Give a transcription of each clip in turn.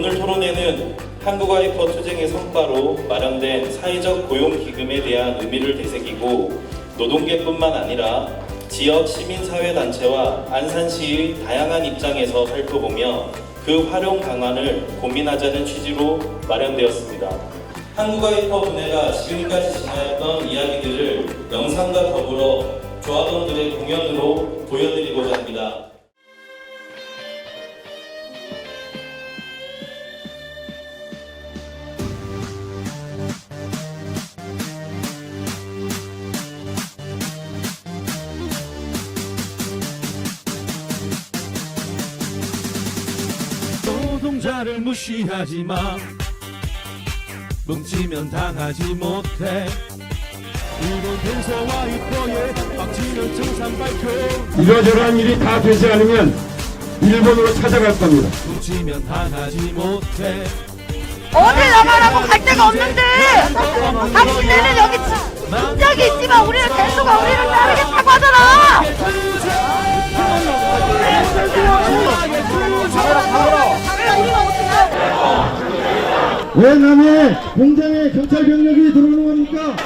오늘 토론회는 한국와이퍼 투쟁의 성과로 마련된 사회적 고용기금에 대한 의미를 되새기고 노동계뿐만 아니라 지역 시민사회단체와 안산시의 다양한 입장에서 살펴보며 그 활용 방안을 고민하자는 취지로 마련되었습니다. 한국와이퍼 분회가 지금까지 지나였던 이야기들을 영상과 더불어 조합원들의 공연으로 보여드리고자 합니다. 노동자를 무시하지 마. 뭉치면 당하지 못해. 이러저러한 일이 다 되지 않으면 일본으로 찾아갈 겁니다. 뭉치면 당하지 못해. 어딜 나가라고 갈 데가 없는데. 당신네는 여기 진작이 있지만 우리는 대수가 우리를 따르겠다고 하잖아 왜 남의 공장에 경찰 병력이 들어오는 겁니까?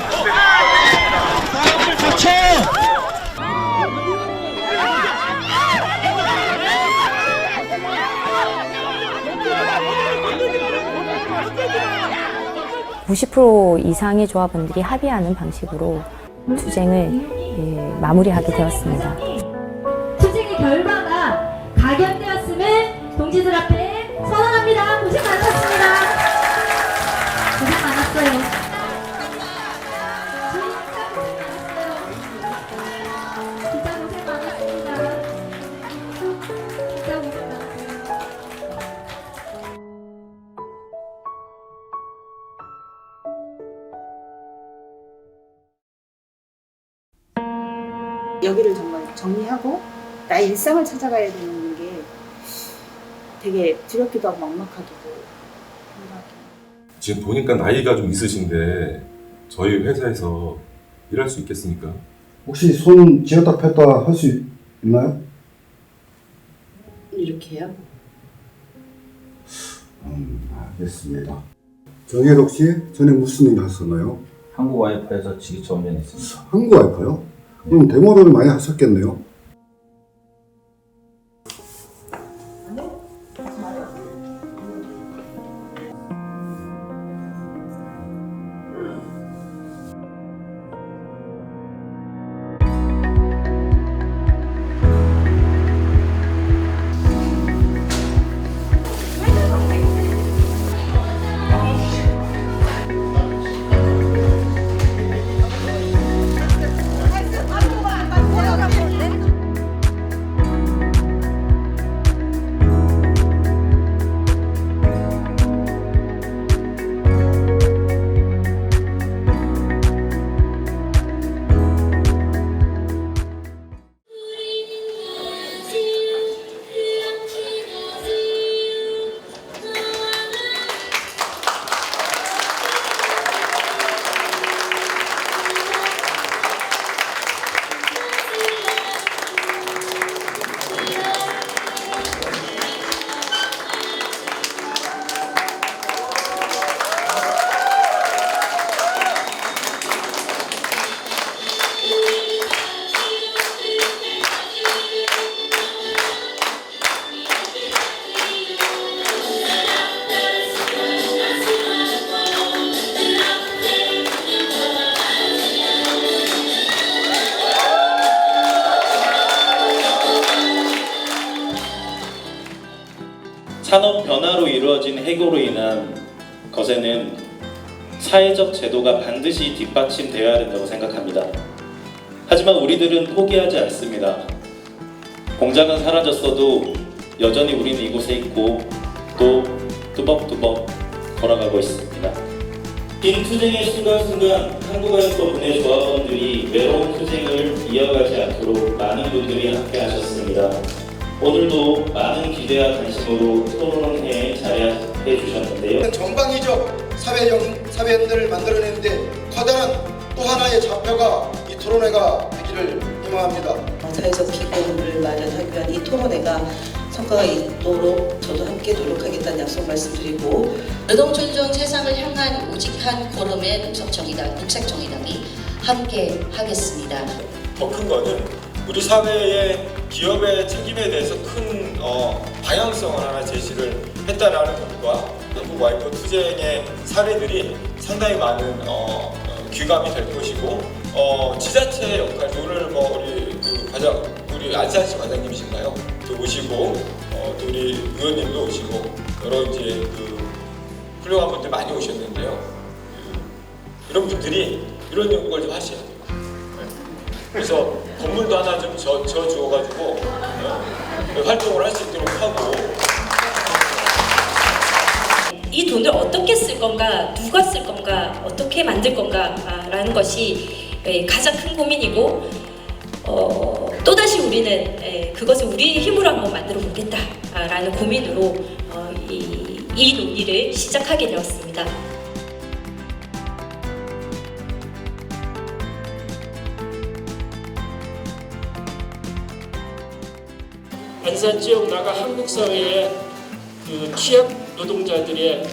(90% 이상의 조합원들이 합의하는 방식으로 투쟁을 예, 마무리하게 되었습니다. 투쟁의 결과가 각연되었음을 동지들 앞에 선언합니다. 고생 많으셨습니다. 여기를 정말 정리하고 나의 일상을 찾아가야 되는 게 되게 두렵기도 하고 막막하기도 생각해요. 지금 보니까 나이가 좀 있으신데 저희 회사에서 일할 수 있겠습니까? 혹시 손 쥐었다 폈다 할 수 있나요? 이렇게요? 음, 알겠습니다. 정혜덕 씨, 전에 무슨 일 하셨나요? 한국 와이프에서 지기차 운전했습니다. 한국 와이퍼요? 그럼 데모를 많이 하셨겠네요? 변화로 이루어진 해고로 인한 것에는 사회적 제도가 반드시 뒷받침되어야 된다고 생각합니다. 하지만 우리들은 포기하지 않습니다. 공장은 사라졌어도 여전히 우리는 이곳에 있고 또 뚜벅뚜벅 걸어가고 있습니다. 긴 투쟁의 순간순간 한국와이퍼 분의 조합원들이 외로운 투쟁을 이어가지 않도록 많은 분들이 함께 하셨습니다. 오늘도 많은 기대와 관심으로 토론회에 자리해 주셨는데요. 전방위적 사회형 사회연대를 만들어내는데 커다란 또 하나의 좌표가 이 토론회가 되기를 희망합니다. 사회적 기금을 마련하기 위한 이 토론회가 성과가 있도록 저도 함께 노력하겠다는 약속 말씀드리고 노동존중 세상을 향한 우직한 걸음의 녹색정의당, 녹색정의당이 함께 하겠습니다. 더 큰 거는 우리 사회의 기업의 책임에 대해서 큰 어, 방향성을 하나 제시를 했다라는 것과 한국 와이프 투쟁의 사례들이 상당히 많은 어, 어, 귀감이 될 것이고 어, 지자체의 역할 오늘 뭐 우리 그 과장 우리 안산시 과장님이신가요? 또 오시고 어, 또 우리 의원님도 오시고 여러 이제 그 훌륭한 분들 많이 오셨는데요. 그, 이런 분들이 이런 연구를 좀 하셔야 돼요. 그래서 건물도 하나 좀 저, 저 주어가지고 어, 활동을 할 수 있도록 하고 이 돈을 어떻게 쓸 건가, 누가 쓸 건가, 어떻게 만들 건가라는 것이 예, 가장 큰 고민이고 어, 또다시 우리는 예, 그것을 우리의 힘으로 한번 만들어 보겠다라는 고민으로 어, 이, 이 논의를 시작하게 되었습니다. 안산 지역 나가 한국 사회의 그 취약 노동자들의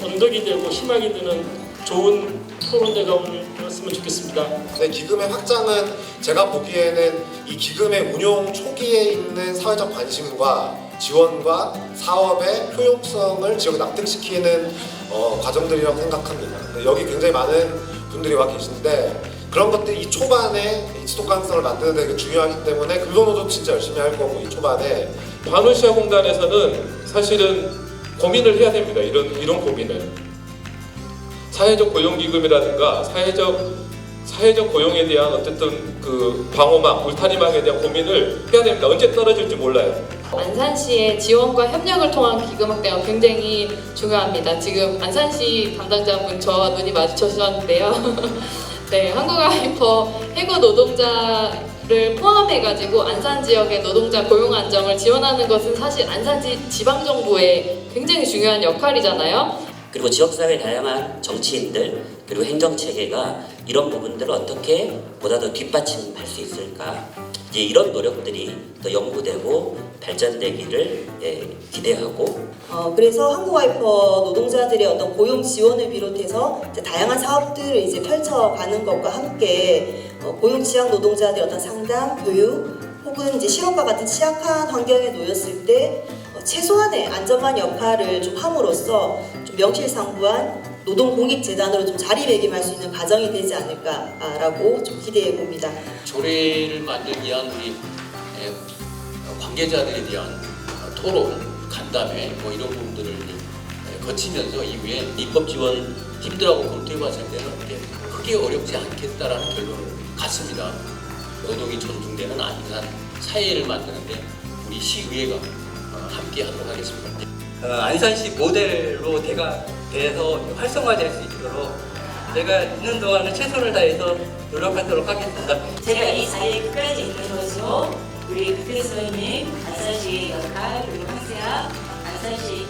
그 언덕이 되고 희망이 되는 좋은 토론대가 오늘 되었으면 좋겠습니다. 네, 기금의 확장은 제가 보기에는 이 기금의 운용 초기에 있는 사회적 관심과 지원과 사업의 효용성을 지역에 납득시키는 어, 과정들이라고 생각합니다. 여기 굉장히 많은 분들이 와 계신데 그런 것들이 이 초반에 이 지속 가능성을 만드는 데 중요하기 때문에 근로노조 진짜 열심히 할 거고 이 초반에 반원시아 공단에서는 사실은 고민을 해야 됩니다. 이런 이런 고민을 사회적 고용기금이라든가 사회적 사회적 고용에 대한 어쨌든 그 방어망, 울타리망에 대한 고민을 해야 됩니다. 언제 떨어질지 몰라요. 안산시의 지원과 협력을 통한 기금 확대가 굉장히 중요합니다. 지금 안산시 담당자분 저와 눈이 마주쳐주셨는데요. 네, 한국아 이퍼 해고 노동자를 포함해가지고 안산 지역의 노동자 고용 안정을 지원하는 것은 사실 안산시 지방 정부의 굉장히 중요한 역할이잖아요. 그리고 지역사회 다양한 정치인들 그리고 행정체계가 이런 부분들을 어떻게 보다 더 뒷받침할 수 있을까 이제 이런 노력들이 더 연구되고 발전되기를 예, 기대하고. 어, 그래서 한국와이퍼 노동자들의 어떤 고용 지원을 비롯해서 다양한 사업들을 이제 펼쳐가는 것과 함께 어, 고용 취약 노동자들의 어떤 상담, 교육 혹은 이제 실업과 같은 취약한 환경에 놓였을 때 어, 최소한의 안전만 역할을 좀 함으로써 좀 명실상부한 노동 공익 재단으로 좀 자리매김할 수 있는 과정이 되지 않을까라고 좀 기대해 봅니다. 조례를 만들기 위한 우리 예, 관계자들에 대한 어, 토론, 간담회 뭐 이런 부분들을 예, 거치면서 이후에 입법 지원 팀들하고 검토해 봤을 때는 이게 크게 어렵지 않겠다라는 결론을 갔습니다. 노동이 존중되는 안산 사회를 만드는데 우리 시의회가 어, 함께 하도록 하겠습니다. 어, 안산시 모델로 대가 돼서 활성화될 수 있도록 제가 있는 동안은 최선을 다해서 노력하도록 하겠습니다. 제가 이 자리에 끝까지 있는 것으로 우리 국회의원님, 안산시의 역할, 그리고 황세아, 안산시